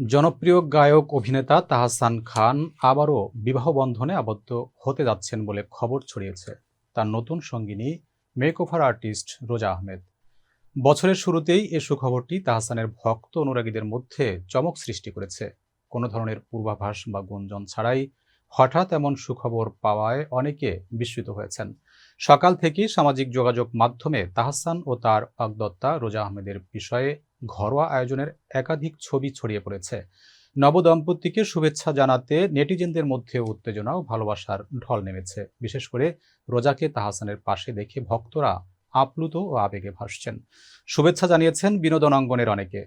জনপ্রিয় গায়ক অভিনেতা তাহসান খান আবারও বিবাহ বন্ধনে আবদ্ধ হতে যাচ্ছেন বলে খবর ছড়িয়েছে তার নতুন সঙ্গিনী মেকওভার আর্টিস্ট রোজা আহমেদ। বছরের শুরুতেই এ সুখবরটি তাহসানের ভক্ত অনুরাগীদের মধ্যে চমক সৃষ্টি করেছে। কোনো ধরনের পূর্বাভাস বা গুঞ্জন ছাড়াই হঠাৎ এমন সুখবর পাওয়ায় অনেকে বিস্মিত হয়েছেন। সকাল থেকেই সামাজিক যোগাযোগ মাধ্যমে তাহসান ও তার পাকদত্তা রোজা আহমেদের বিষয়ে ঘরোয়া আয়োজনের একাধিক ছবি ছড়িয়ে পড়েছে। নবদম্পতিকে শুভেচ্ছা জানাতে নেটিজেনদের মধ্যে উত্তেজনা ও ভালোবাসার ঢল নেমেছে। বিশেষ করে রোজাকে তাহসানের পাশে দেখে ভক্তরা আপ্লুত ও আবেগে ভাসছেন। শুভেচ্ছা জানিয়েছেন বিনোদন অঙ্গনের অনেকে।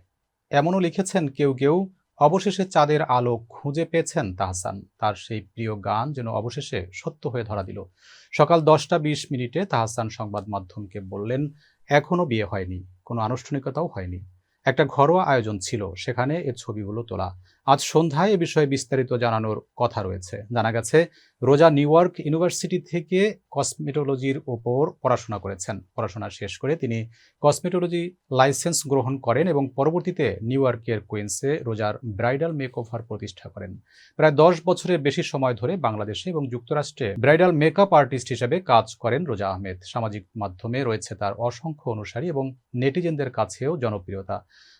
এমনও লিখেছেন কেউ কেউ, অবশেষে চাঁদের আলো খুঁজে পেয়েছেন তাহসান। তার সেই প্রিয় গান যেন অবশেষে সত্য হয়ে ধরা দিল। সকাল দশটা বিশ মিনিটে তাহসান সংবাদ মাধ্যমকে বললেন, এখনও বিয়ে হয়নি। কোনো আনুষ্ঠানিকতাও হয়নি। একটা ঘরোয়া আয়োজন ছিল, সেখানে এ ছবিগুলো তোলা। আজ সন্ধ্যায় এ বিষয়ে বিস্তারিত জানানোর কথা রয়েছে। জানা গেছে, রোজা নিউইয়র্ক ইউনিভার্সিটি থেকে কসমেটোলজির ওপর পড়াশোনা করেছেন। পড়াশোনা শেষ করে তিনি কসমেটোলজি লাইসেন্স গ্রহণ করেন এবং পরবর্তীতে নিউ ইয়র্কের কুইন্সে রোজার ব্রাইডাল মেকওভার প্রতিষ্ঠা করেন। প্রায় দশ বছরের বেশি সময় ধরে বাংলাদেশে এবং যুক্তরাষ্ট্রে ব্রাইডাল মেকআপ আর্টিস্ট হিসেবে কাজ করেন রোজা আহমেদ। সামাজিক মাধ্যমে রয়েছে তার অসংখ্য অনুসারী এবং নেটিজেনদের কাছেও জনপ্রিয়তা।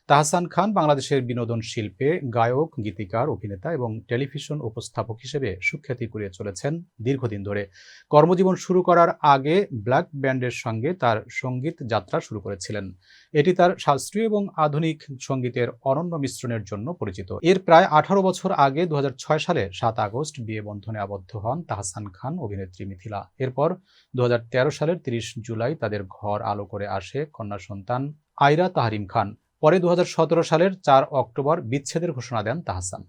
তাহসান খান বাংলাদেশের বিনোদন শিল্পে গায়ক, গীতিকার, অভিনেতা এবং টেলিভিশন উপস্থাপক হিসেবে সুখ্যাতি কুড়িয়ে চলেছেন দীর্ঘদিন ধরে। কর্মজীবন শুরু করার আগে ব্ল্যাক ব্যান্ডের সঙ্গে তার সংগীত যাত্রা শুরু করেছিলেন। এটি তার শাস্ত্রীয় এবং আধুনিক সঙ্গীতের অনন্য মিশ্রণের জন্য পরিচিত। এর প্রায় আঠারো বছর আগে দু সালে সাত আগস্ট বিয়ে বন্ধনে আবদ্ধ হন তাহসান খান অভিনেত্রী মিথিলা। এরপর দু হাজার তেরো সালের তিরিশ জুলাই তাদের ঘর আলো করে আসে কন্যা সন্তান আইরা তাহারিম খান। পরে দুহাজার সতেরো সালের চার অক্টোবর বিচ্ছেদের ঘোষণা দেন তাহসান।